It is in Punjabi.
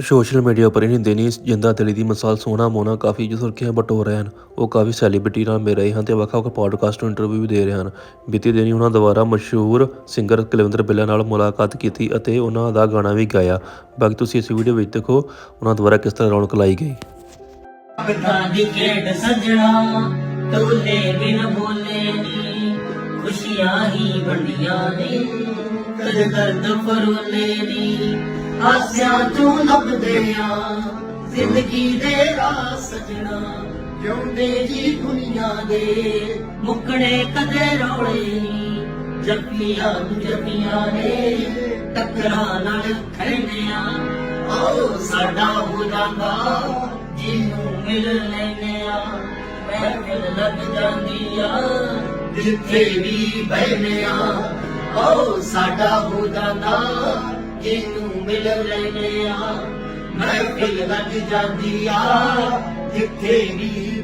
ਸੋਸ਼ਲ ਮੀਡੀਆ ਉੱਪਰ ਇਹ ਦਿਨੀ ਜਿੰਦਾ ਦਿਲੀ ਦੀ ਮਿਸਾਲ ਸੋਹਣਾ ਮੋਨਾ ਕਾਫੀ ਜੋ ਸੁਰਖੀਆਂ ਬਟੋ ਰਹੇ ਹਨ। ਉਹ ਕਾਫੀ ਸੈਲੀਬ੍ਰਿਟੀ ਨਾਲ ਮਿਲ ਰਹੇ ਹਨ ਤੇ ਵੱਖ ਵੱਖ ਪੋਡਕਾਸਟ ਨੂੰ ਇੰਟਰਵਿਊ ਵੀ ਦੇ ਰਹੇ ਹਨ। ਬੀਤੀ ਦਿਨੀ ਉਹਨਾਂ ਦੁਆਰਾ ਮਸ਼ਹੂਰ ਸਿੰਗਰ ਕੁਲਵਿੰਦਰ ਬਿੱਲਾ ਨਾਲ ਮੁਲਾਕਾਤ ਕੀਤੀ ਅਤੇ ਉਹਨਾਂ ਦਾ ਗਾਣਾ ਵੀ ਗਾਇਆ। ਬਾਕੀ ਤੁਸੀਂ ਇਸ ਵੀਡੀਓ ਵਿੱਚ ਦੇਖੋ ਉਹਨਾਂ ਦੁਆਰਾ ਕਿਸ ਤਰ੍ਹਾਂ ਰੌਣਕ ਲਾਈ ਗਈ। ਪੱਗਾਂ ਦੀ ਖੇਡ ਸਜਣਾ ਤੋਲੇ ਬਿਨ ਬੋਲੇ ਨੀ। ਖੁਸ਼ੀਆਂ ਹੀ ਵੰਡੀਆਂ ਨੇ, ਕਦ ਦਰਦ ਫਰੋਲੇ ਨੀ। ਹਾਸਿਆਂ ਚੋਂ ਲੱਭਦੇ ਆ। ਜ਼ਿੰਦਗੀ ਦੇ ਰਾਹ ਸਜਣਾ। ਜਿਉਂਦੇ ਜੀ ਦੁਨੀਆ ਦੇ। ਮੁੱਕਣੇ ਕਦੇ ਰੌਲੇ ਨੀ। ਜੱਫੀਆਂ ਨੇ। ਟੱਕਰਾਂ ਨਾਲ ਖੜਨਿਆ ਆਓ ਸਾਡਾ ਹੋ ਜਾਂਦਾ। ਜਿਹਨੂੰ ਮਿਲ ਲੈਨੇ ਆ। ਮਹਿਫਿਲ ਲੱਗ ਜਾਂਦੀ ਆ। ਜਿੱਥੇ ਵੀ ਬਹਿਨੇ ਆ। ਆਓ ਸਾਡਾ ਹੋ ਜਾਂਦਾ। ਜਿਹਨੂੰ ਮਿਲ ਲੈਨੇ ਆ। ਮਹਿਫਿਲ ਲੱਗ ਜਾਂਦੀ ਆ। ਜਿੱਥੇ ਵੀ